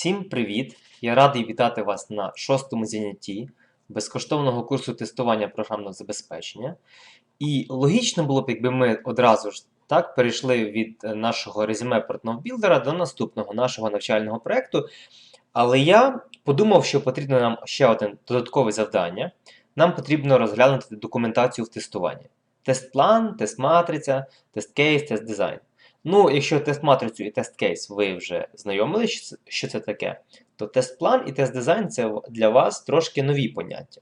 Всім привіт! Я радий вітати вас на шостому занятті безкоштовного курсу тестування програмного забезпечення. І логічно було б, якби ми одразу ж так перейшли від нашого резюме портновбілдера до наступного нашого навчального проєкту. Але я подумав, що потрібно нам ще одне додаткове завдання. Нам потрібно розглянути документацію в тестуванні. Тест-план, тест-матриця, тест-кейс, тест-дизайн. Ну, якщо тест-матрицю і тест-кейс ви вже знайомили, що це- таке, то тест-план і тест-дизайн це для вас трошки нові поняття.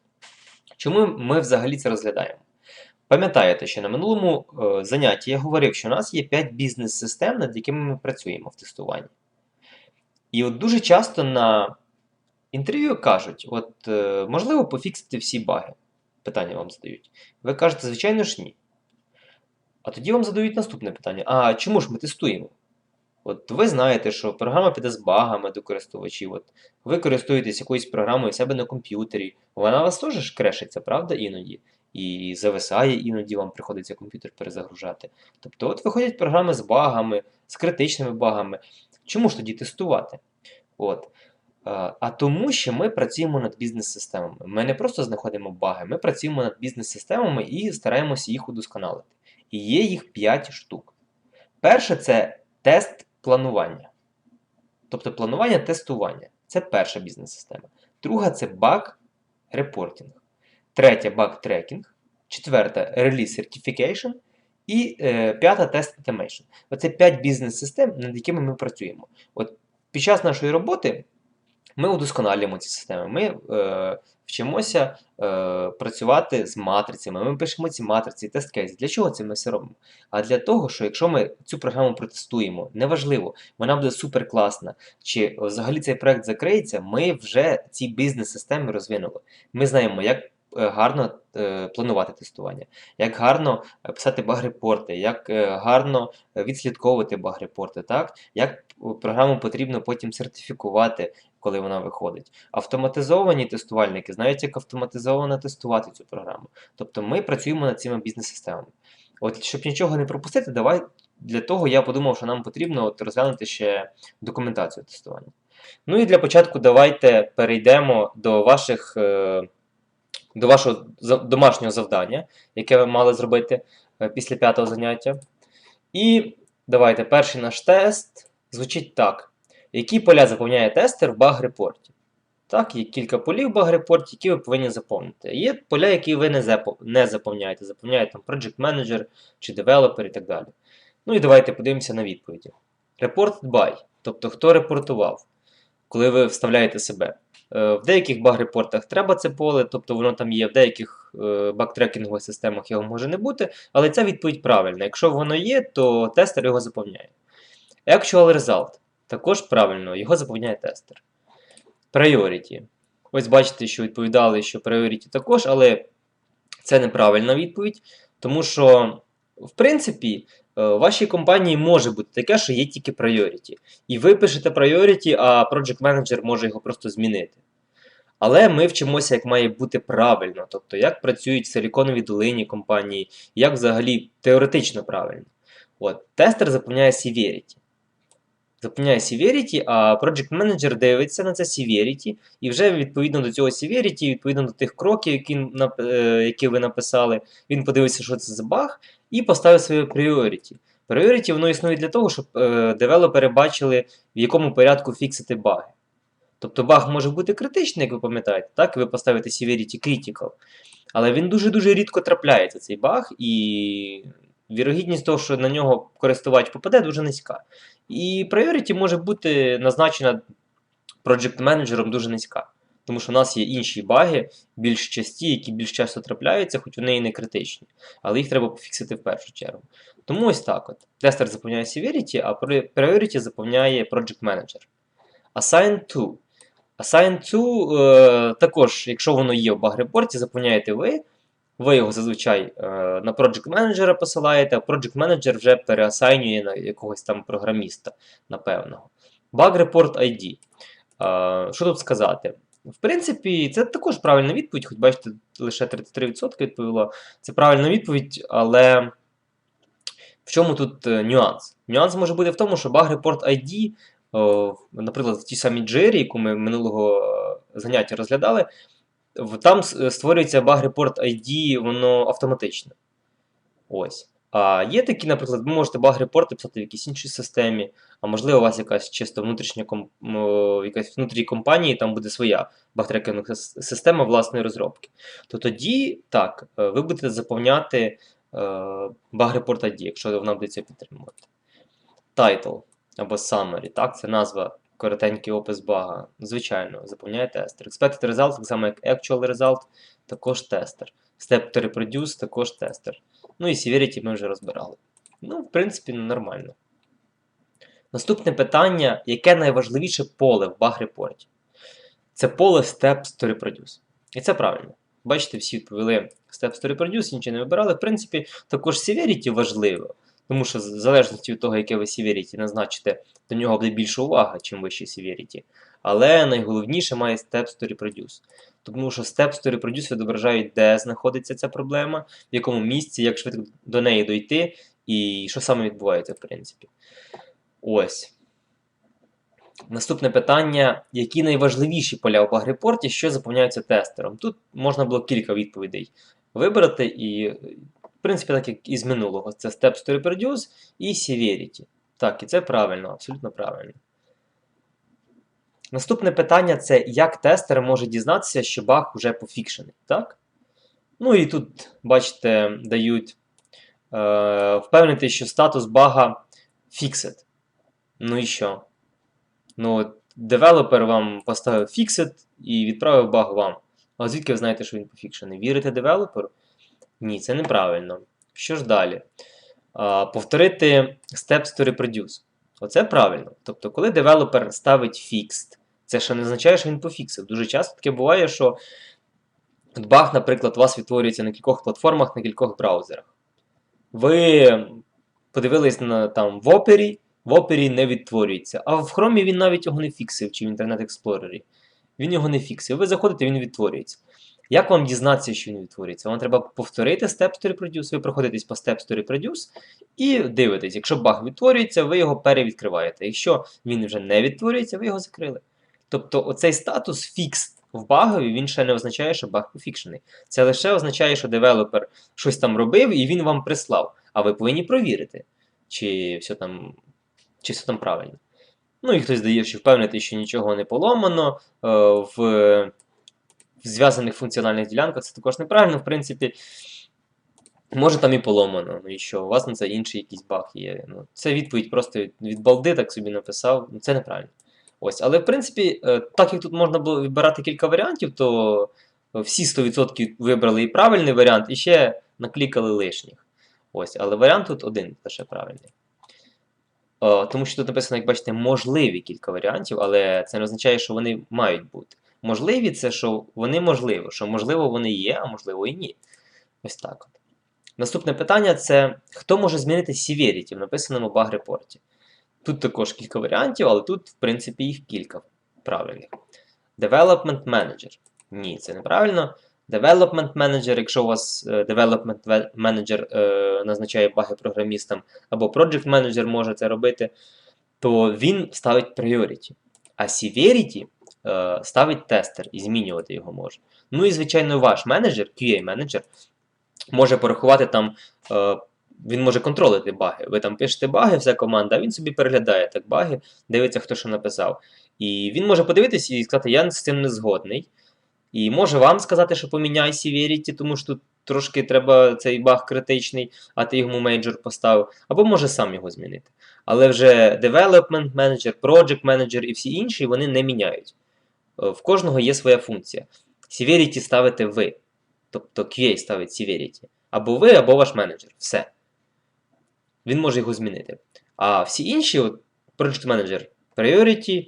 Чому ми взагалі це розглядаємо? Пам'ятаєте, що на минулому е, занятті я говорив, що у нас є 5 бізнес-систем, над якими ми працюємо в тестуванні. І от дуже часто на інтерв'ю кажуть: от, е, можливо, пофіксити всі баги. Питання вам задають. Ви кажете, звичайно ж, ні. А тоді вам задають наступне питання: а чому ж ми тестуємо? От ви знаєте, що програма піде з багами до користувачів. От ви користуєтесь якоюсь програмою у себе на комп'ютері. Вона вас теж крешиться, правда, іноді? І зависає, іноді вам приходиться комп'ютер перезагружати. Тобто, от виходять програми з багами, з критичними багами. Чому ж тоді тестувати? От. А тому, що ми працюємо над бізнес-системами. Ми не просто знаходимо баги, ми працюємо над бізнес-системами і стараємося їх удосконалити. І є їх 5 штук. Перше це тест планування. Тобто планування тестування. Це перша бізнес-система. Друга це баг репортинг. Третя баг трекінг. Четверта реліз certification. І е, п'ята тест automation. Оце 5 бізнес-систем, над якими ми працюємо. От під час нашої роботи ми удосконалюємо ці системи. Ми е, вчимося е, працювати з матрицями. Ми пишемо ці матриці, тест кейс. Для чого це ми все робимо? А для того, що якщо ми цю програму протестуємо, неважливо, вона буде супер класна, чи взагалі цей проект закриється, ми вже ці бізнес-системи розвинули. Ми знаємо, як е, гарно е, планувати тестування, як гарно е, писати баг-репорти, як е, гарно е, відслідковувати баг-репорти, так? як програму потрібно потім сертифікувати, коли вона виходить. Автоматизовані тестувальники знають, як автоматизовано тестувати цю програму. Тобто ми працюємо над цими бізнес-системами. От, щоб нічого не пропустити, давай для того я подумав, що нам потрібно от розглянути ще документацію тестування. Ну і для початку давайте перейдемо до ваших. е, До вашого домашнього завдання, яке ви мали зробити е, після п'ятого заняття. І давайте перший наш тест звучить так: які поля заповняє тестер в баг-репорті? Так, є кілька полів в баг-репорті, які ви повинні заповнити. Є поля, які ви не, запо- не заповняєте. Заповняє там Project Manager чи Developer і так далі. Ну і давайте подивимося на відповіді. Reported by, тобто хто репортував, коли ви вставляєте себе. Е, В деяких баг-репортах треба це поле, тобто воно там є, в деяких е, баг-трекінгових системах його може не бути, але ця відповідь правильна. Якщо воно є, то тестер його заповняє. Actual result також правильно, його заповняє тестер. Priority. Ось бачите, що відповідали, що priority також, але це неправильна відповідь, тому що, в принципі, е, в вашій компанії може бути таке, що є тільки priority. І ви пишете priority, а Project Manager може його просто змінити. Але ми вчимося, як має бути правильно, тобто як працюють в силіконовій долині компанії, як взагалі теоретично правильно. От, тестер заповняє severity. Заповняє severity, а Project Manager дивиться на це severity, і вже відповідно до цього severity, відповідно до тих кроків, які, е, які ви написали, він подивиться, що це за баг, і поставив своє priority. Priority воно існує для того, щоб е, девелопери бачили, в якому порядку фіксити баги. Тобто баг може бути критичний, як ви пам'ятаєте, так? І ви поставите severity critical. Але він дуже-дуже рідко трапляється, цей баг, і вірогідність того, що на нього користувач попаде, дуже низька. І priority може бути назначена project менеджером дуже низька. Тому що в нас є інші баги, більш часті, які більш часто трапляються, хоч вони і не критичні. Але їх треба пофіксити в першу чергу. Тому ось так от. Тестер заповняє severity, а priority заповняє project manager. Assign to. Assign to е, також, якщо воно є в баг-репорті, заповняєте ви. Ви його зазвичай е, на Project Manager посилаєте, а Project Manager вже переасайнює на якогось там програміста, напевного. Bug Report ID. Е, що тут сказати? В принципі, це також правильна відповідь, хоч бачите, лише 33% відповіло. Це правильна відповідь, але в чому тут е, нюанс? Нюанс може бути в тому, що Bug Report ID наприклад, в тій самій Джирі, яку ми минулого заняття розглядали, там створюється баг report ID, воно автоматично. Ось. А є такі, наприклад, ви можете баг репорти писати в якійсь іншій системі, а можливо, у вас якась чисто внутрішня ком... м, якась внутрі компанії, там буде своя багтрекінг система власної розробки. То тоді так, е, ви будете заповняти е, баг report ID, якщо вона буде це підтримувати. Title або summary, так, це назва, коротенький опис бага. Звичайно, заповняє тестер. Expected result, так само як actual result, також тестер. Step to reproduce, також тестер. Ну і severity ми вже розбирали. Ну, в принципі, нормально. Наступне питання: яке найважливіше поле в баг репорті? Це поле Steps to reproduce. І це правильно. Бачите, всі відповіли Steps to reproduce, інші не вибирали. В принципі, також severity важливо, тому що в залежності від того, яке ви severity назначите, до нього буде більше увага, чим вище severity. Але найголовніше має Steps to reproduce. Тому що Steps to reproduce відображають, де знаходиться ця проблема, в якому місці, як швидко до неї дойти, і що саме відбувається, в принципі. Ось. Наступне питання: які найважливіші поля у баг-репорті, що заповняються тестером? Тут можна було кілька відповідей вибрати, і, в принципі, так як і з минулого, це Steps to reproduce і Severity. Так, і це правильно, абсолютно правильно. Наступне питання це як тестер може дізнатися, що баг вже пофікшений. Так? Ну і тут, бачите, дають е, впевнити, що статус бага fixed. Ну і що? Ну, девелопер вам поставив fixed і відправив баг вам. А звідки ви знаєте, що він пофікшений? Вірите девелоперу? Ні, це неправильно. Що ж далі? Повторити steps to reproduce. Оце правильно. Тобто, коли девелопер ставить fixed, це ще не означає, що він пофіксив. Дуже часто таке буває, що баг, наприклад, у вас відтворюється на кількох платформах, на кількох браузерах. Ви подивились на там в Opera, в Opera не відтворюється. А в Chrome він навіть його не фіксив, чи в Internet Explorer. Він його не фіксив. Ви заходите, він відтворюється. Як вам дізнатися, що він відтворюється? Вам треба повторити Steps to Reproduce, ви проходитесь по Steps to Reproduce і дивитесь, якщо баг відтворюється, ви його перевідкриваєте. Якщо він вже не відтворюється, ви його закрили. Тобто оцей статус fixed в багові, він ще не означає, що баг пофікшений. Це лише означає, що девелопер щось там робив і він вам прислав. А ви повинні провірити, чи все там, чи все там правильно. Ну і хтось дає, що впевнити, що нічого не поломано. е, В, в зв'язаних функціональних ділянках це також неправильно, в принципі. Може там і поломано, ну і що, у вас на це інший якийсь баг є. Ну, Це відповідь просто від, від балди, так собі написав. Ну, це неправильно. Ось, але в принципі, е, так як тут можна було вибирати кілька варіантів, то всі 100% вибрали і правильний варіант, і ще наклікали лишніх. Ось, але варіант тут один лише правильний. О, тому що тут написано, як бачите, можливі кілька варіантів, але це не означає, що вони мають бути. Можливі це, що вони можливі, що можливо вони є, а можливо і ні. Ось так от. Наступне питання це хто може змінити severity в написаному баг-репорті. Тут також кілька варіантів, але тут, в принципі, їх кілька правильних. Development Manager. Ні, це неправильно. Development Manager, якщо у вас е, Development Manager е, назначає баги програмістам, або Project Manager може це робити, то він ставить priority. А Severity е, ставить тестер і змінювати його може. Ну і, звичайно, ваш менеджер, QA-менеджер, може порахувати там. Е, він може контролити баги. Ви там пишете баги, вся команда, а він собі переглядає так баги, дивиться, хто що написав. І він може подивитись і сказати, я з цим не згодний. І може вам сказати, що поміняй Severity, тому що тут трошки треба цей баг критичний, а ти йому мейджор поставив, або може сам його змінити. Але вже Development Manager, Project Manager і всі інші вони не міняють. Е, В кожного є своя функція. Severity ставите ви. Тобто QA ставить Severity. Або ви, або ваш менеджер. Все. Він може його змінити. А всі інші, от, Project Manager Priority,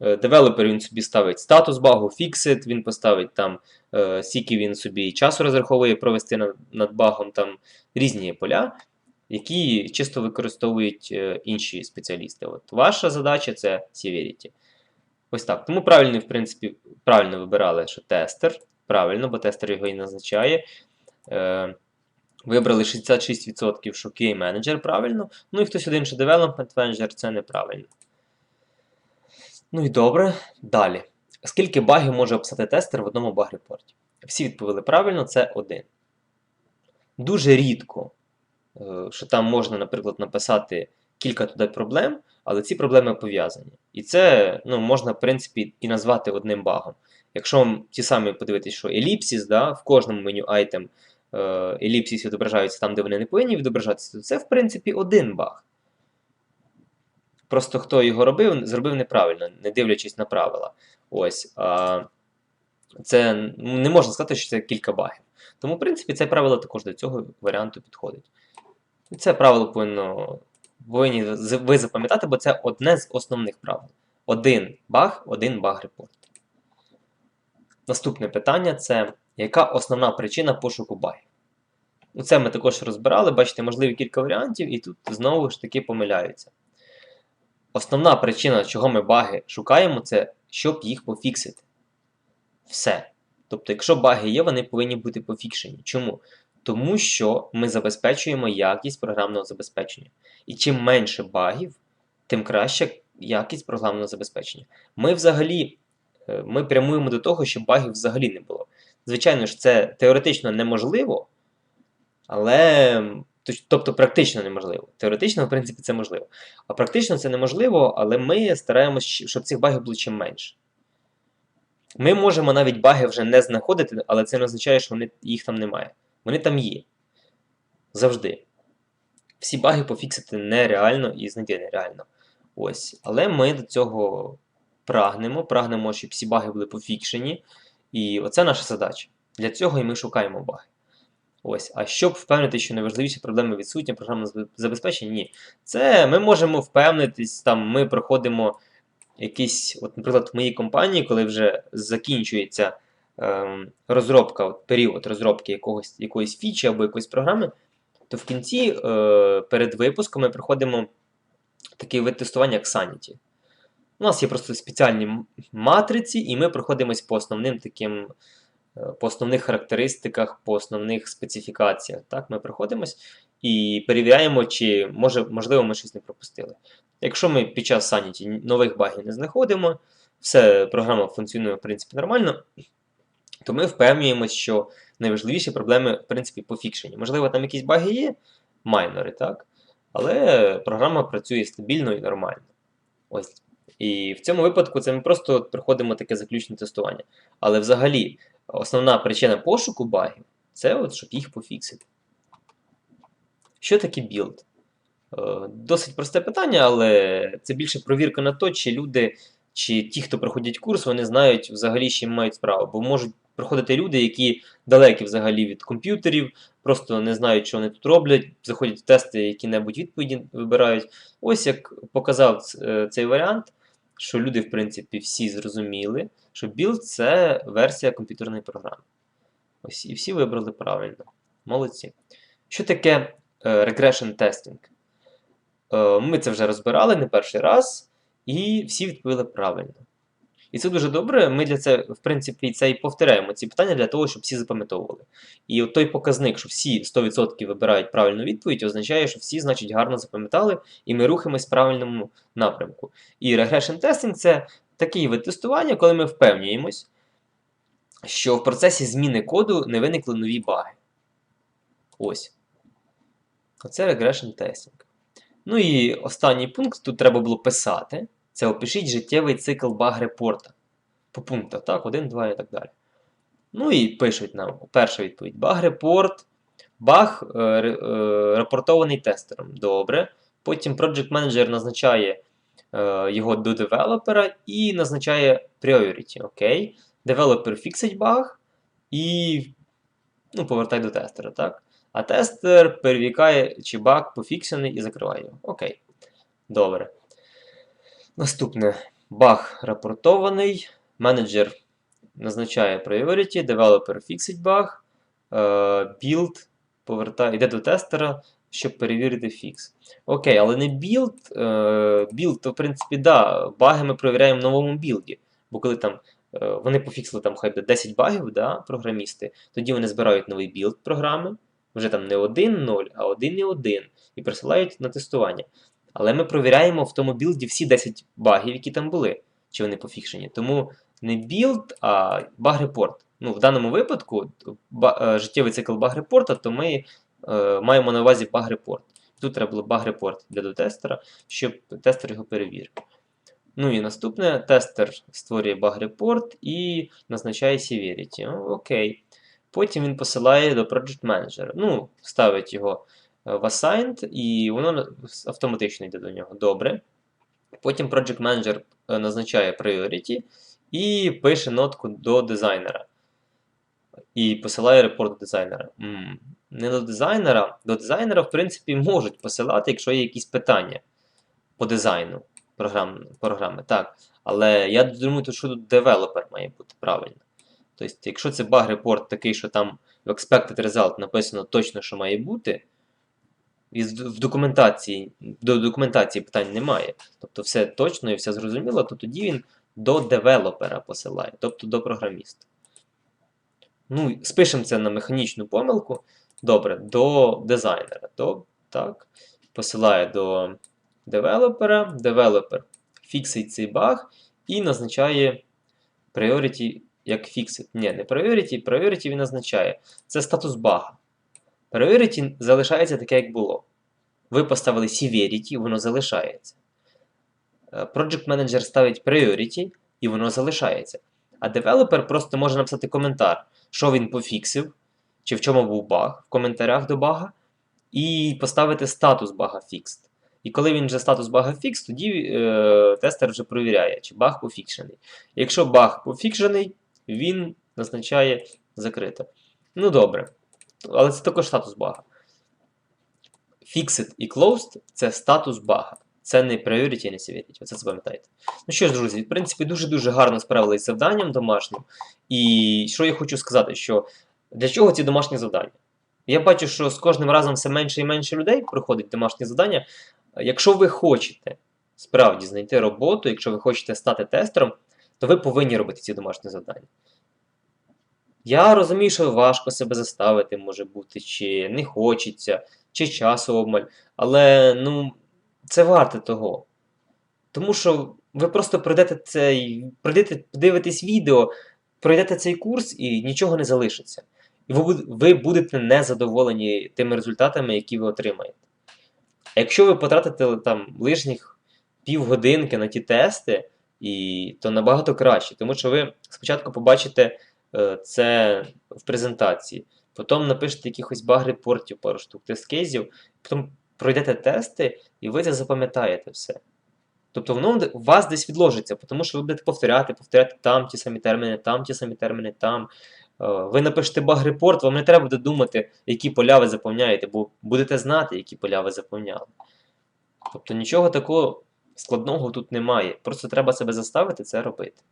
девелопер він собі ставить статус багу, Fixed, він поставить там, е, скільки він собі часу розраховує провести над, над багом, там різні поля, які чисто використовують е, інші спеціалісти. От Ваша задача це Severity. Ось так. Тому правильно, в принципі, правильно вибирали, що тестер. Правильно, бо тестер його і назначає. Е, Вибрали 66%, що QA менеджер правильно. Ну і хтось один, що Development Manager, це неправильно. Ну і добре, далі. Скільки багів може описати тестер в одному баг-репорті? Всі відповіли правильно, це один. Дуже рідко, е, що там можна, наприклад, написати кілька туди проблем, але ці проблеми пов'язані. І це ну, можна, в принципі, і назвати одним багом. Якщо вам ті самі подивитись, що еліпсис, да, в кожному меню айтем е, еліпсис відображаються там, де вони не повинні відображатися, то це, в принципі, один баг. Просто хто його робив, зробив неправильно, не дивлячись на правила. Ось. А, Це не можна сказати, що це кілька багів. Тому, в принципі, це правило також до цього варіанту підходить. І це правило повинно повинні ви запам'ятати, бо це одне з основних правил. Один баг, один баг репорт. Наступне питання це яка основна причина пошуку багів? Ну, Це ми також розбирали, бачите, можливі кілька варіантів, і тут знову ж таки помиляються. Основна причина, чого ми баги шукаємо, це щоб їх пофіксити. Все. Тобто, якщо баги є, вони повинні бути пофікшені. Чому? Тому що ми забезпечуємо якість програмного забезпечення. І чим менше багів, тим краще якість програмного забезпечення. Ми взагалі е, ми прямуємо до того, щоб багів взагалі не було. Звичайно ж, це теоретично неможливо, але. Тобто практично неможливо. Теоретично, в принципі, це можливо. А практично це неможливо, але ми стараємося, щоб цих багів було чим менше. Ми можемо навіть баги вже не знаходити, але це не означає, що їх там немає. Вони там є. Завжди. Всі баги пофіксити нереально і знайти нереально. Ось. Але ми до цього прагнемо. Прагнемо, щоб всі баги були пофікшені. І оце наша задача. Для цього і ми шукаємо баги. Ось. А щоб впевнити, що найважливіші проблеми відсутні програмне забезпечення, ні. Це ми можемо впевнитись, там ми проходимо якісь, от, наприклад, в моїй компанії, коли вже закінчується розробка, от, період розробки якогось, якоїсь фічі або якоїсь програми, то в кінці е, перед випуском ми проходимо такий вид тестування, як Sanity. У нас є просто спеціальні матриці, і ми проходимось по основним таким. Е, по основних характеристиках, по основних специфікаціях. Так, Ми проходимось і перевіряємо, чи може, можливо ми щось не пропустили. Якщо ми під час Sanity нових багів не знаходимо, все програма функціонує в принципі нормально, то ми впевнюємося, що найважливіші проблеми в принципі, пофікшені. Можливо, там якісь баги є, майнори, так? але програма працює стабільно і нормально. Ось. І в цьому випадку це ми просто проходимо таке заключне тестування. Але взагалі, основна причина пошуку багів це от, щоб їх пофіксити. Що таке білд? Е, досить просте питання, але це більше провірка на то, чи люди, чи ті, хто проходять курс, вони знають взагалі, з чим мають справу. Бо можуть проходити люди, які далекі взагалі від комп'ютерів, просто не знають, що вони тут роблять, заходять в тести, які-небудь відповіді вибирають. Ось як показав е, цей варіант, що люди, в принципі, всі зрозуміли, що build це версія комп'ютерної програми. Ось і всі вибрали правильно. Молодці. Що таке е, regression testing? Е, ми це вже розбирали не перший раз, і всі відповіли правильно. І це дуже добре. Ми для це, в принципі, це і повторяємо ці питання для того, щоб всі запам'ятовували. І от той показник, що всі 100% вибирають правильну відповідь, означає, що всі, значить, гарно запам'ятали, і ми рухаємось в правильному напрямку. І regression testing це такий вид тестування, коли ми впевнюємось, що в процесі зміни коду не виникли нові баги. Ось. Оце regression testing. Ну і останній пункт тут треба було писати. Це опишіть життєвий цикл баг-репорта. По пунктах, так, 1, 2 і так далі. Ну і пишуть нам перша відповідь: баг-репорт, баг е, е, репортований тестером. Добре. Потім Project Manager назначає е, його до девелопера і назначає priority. Окей. Девелопер фіксить баг і ну, повертай до тестера. так? А тестер перевікає, чи баг пофіксений і закриває його. Окей. Добре. Наступне баг рапортований. Менеджер назначає priority, девелопер фіксить баг, build повертає, йде до тестера, щоб перевірити фікс. Окей, але не build. Build, то, в принципі, да, баги ми перевіряємо в новому білді. Бо коли там е, вони пофіксили там хай 10 багів, да, програмісти, тоді вони збирають новий білд програми. Вже там не 1.0, а 1.1 і присилають на тестування. Але ми провіряємо в тому білді всі 10 багів, які там були. чи вони пофікшені. Тому не build, а баг-репорт. Ну, в даному випадку е, життєвий цикл баг-репорта, то ми е, маємо на увазі баг-репорт. Тут треба було баг-репорт для дотестера, щоб тестер його перевірив. Ну і наступне, тестер створює баг-репорт і назначає severity. Окей. Потім він посилає до Project Manager. Ну, ставить його в Assigned, і воно автоматично йде до нього. Добре. Потім Project Manager е, назначає priority і пише нотку до дизайнера. І посилає репорт до дизайнера. М, Не до дизайнера. До дизайнера, в принципі, можуть посилати, якщо є якісь питання по дизайну програм, програми. Так. Але я думаю, що тут девелопер має бути правильно. Тобто, якщо це баг-репорт такий, що там в expected result написано точно, що має бути, і в документації, до документації питань немає. Тобто все точно і все зрозуміло, то тоді він до девелопера посилає, тобто до програміста. Ну, спишемо це на механічну помилку. Добре, до дизайнера. То, так, посилає до девелопера, девелопер фіксить цей баг і назначає priority як фіксит. Ні, не priority, priority він назначає. Це статус бага. Priority залишається таке, як було. Ви поставили severity, воно залишається. Е, Project Manager ставить priority, і воно залишається. А девелопер просто може написати коментар, що він пофіксив, чи в чому був баг в коментарях до бага, і поставити статус бага fixed. І коли він вже статус бага fixed, тоді е, тестер вже перевіряє, чи баг пофікшений. Якщо баг пофікшений, він назначає закрито. Ну добре. Але це також статус бага. Fixed і closed це статус бага. Це не priority не severity. Оце запам'ятайте. Ну що ж, друзі, в принципі, дуже-дуже гарно справилися з завданням домашнім. І що я хочу сказати, що для чого ці домашні завдання? Я бачу, що з кожним разом все менше і менше людей проходить домашні завдання. Якщо ви хочете справді знайти роботу, якщо ви хочете стати тестером, то ви повинні робити ці домашні завдання. Я розумію, що важко себе заставити, може бути, чи не хочеться, чи часу обмаль, але ну, це варте того. Тому що ви просто пройдете цей, пройдете, подивитесь відео, пройдете цей курс і нічого не залишиться. І ви, ви будете незадоволені тими результатами, які ви отримаєте. А якщо ви потратите там лишніх півгодинки на ті тести, і, то набагато краще, тому що ви спочатку побачите це в презентації, потім напишете якихось баг-репортів, пару штук, тест-кейсів, потім пройдете тести, і ви це запам'ятаєте все. Тобто воно у вас десь відложиться, тому що ви будете повторяти, повторяти там ті самі терміни, там ті самі терміни, там. Е, Ви напишете баг-репорт, вам не треба буде думати, які поля ви заповняєте, бо будете знати, які поля ви заповняли. Тобто нічого такого складного тут немає. Просто треба себе заставити це робити.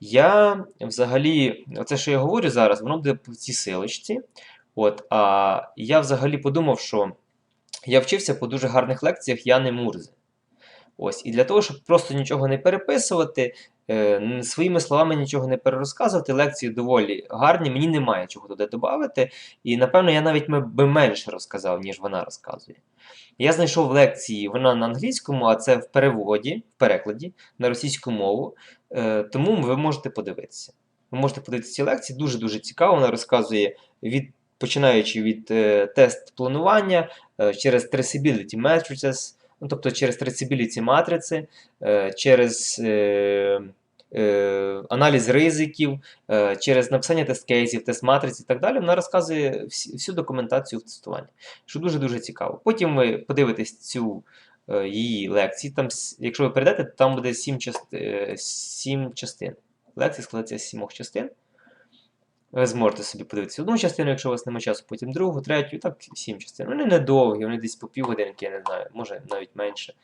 Я взагалі, оце, що я говорю зараз, воно буде в цій силочці. От, а я взагалі подумав, що я вчився по дуже гарних лекціях Яни Мурзи. Ось, і для того, щоб просто нічого не переписувати, е, своїми словами нічого не перерозказувати, лекції доволі гарні, мені немає чого туди додати. І напевно я навіть би менше розказав, ніж вона розказує. Я знайшов лекції, вона на англійському, а це в переводі, в перекладі на російську мову. Е, тому ви можете подивитися. Ви можете подивитися ці лекції, дуже-дуже цікаво. Вона розказує від. Починаючи від е, тест планування через traceability matrices, ну, тобто через traceability матриці, е, через е, е, аналіз ризиків, через написання тест-кейсів, тест-матриць і так далі, вона розказує всю документацію в тестуванні, що дуже-дуже цікаво. Потім ви подивитесь цю її лекції, там, якщо ви перейдете, там буде 7, част, е, 7 частин. Лекція складається з 7 частин. Ви зможете собі подивитися одну частину, якщо у вас немає часу, потім другу, третю, так сім частин. Вони недовгі, вони десь по півгодинки, я не знаю, може навіть менше.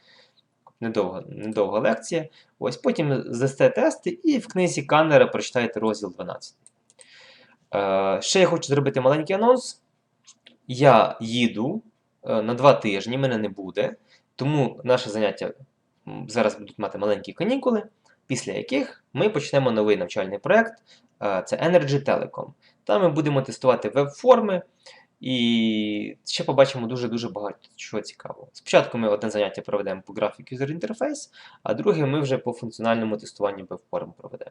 Недовга, недовга лекція. Ось потім здасте тести і в книзі Каннера прочитаєте розділ 12. Е, ще я хочу зробити маленький анонс. Я їду е, на два тижні, мене не буде. Тому наше заняття зараз будуть мати маленькі канікули, після яких ми почнемо новий навчальний проєкт. Це Energy Telecom. Там ми будемо тестувати веб-форми І ще побачимо дуже-дуже багато чого цікавого. Спочатку ми одне заняття проведемо по графік User Interface, а друге ми вже по функціональному тестуванню BevForm проведемо.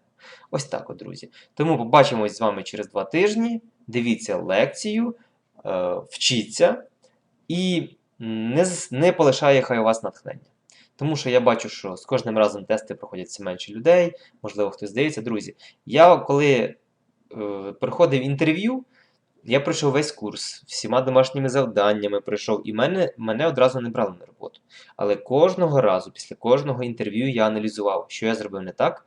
Ось так, от, друзі. Тому побачимось з вами через два тижні. Дивіться лекцію, е, вчіться і не, не полишає хай у вас натхнення. Тому що я бачу, що з кожним разом тести проходять все менше людей, можливо, хтось здається. Друзі, я коли е, проходив інтерв'ю, я пройшов весь курс, всіма домашніми завданнями пройшов, і мене, мене одразу не брали на роботу. Але кожного разу, після кожного інтерв'ю, я аналізував, що я зробив не так,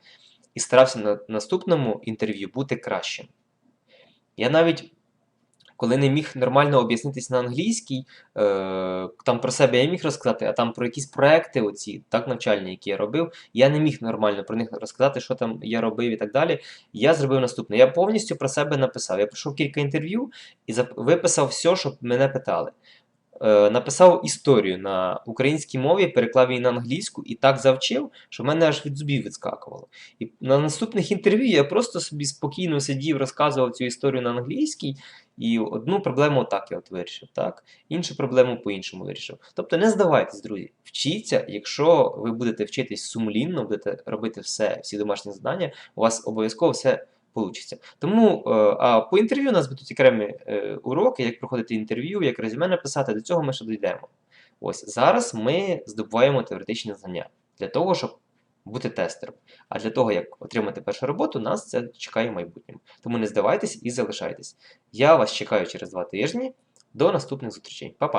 і старався на наступному інтерв'ю бути кращим. Я навіть, коли не міг нормально об'яснитись на англійській, е, там про себе я міг розказати, а там про якісь проекти, оці, так, навчальні, які я робив, я не міг нормально про них розказати, що там я робив і так далі. Я зробив наступне. Я повністю про себе написав. Я пройшов кілька інтерв'ю і виписав все, що мене питали. Е, написав історію на українській мові, переклав її на англійську і так завчив, що в мене аж від зубів відскакувало. І на наступних інтерв'ю я просто собі спокійно сидів, розказував цю історію на англійській, і одну проблему так я от вирішив, так? іншу проблему по-іншому вирішив. Тобто не здавайтесь, друзі. Вчіться, якщо ви будете вчитись сумлінно, будете робити все, всі домашні завдання, у вас обов'язково все Получиться. Тому е, а по інтерв'ю у нас будуть окремі е, уроки, як проходити інтерв'ю, як резюме написати. До цього ми ще дійдемо. Ось зараз ми здобуваємо теоретичні знання для того, щоб бути тестером. А для того, як отримати першу роботу, нас це чекає в майбутньому. Тому не здавайтесь і залишайтесь. Я вас чекаю через два тижні. До наступних зустрічей. Па-па!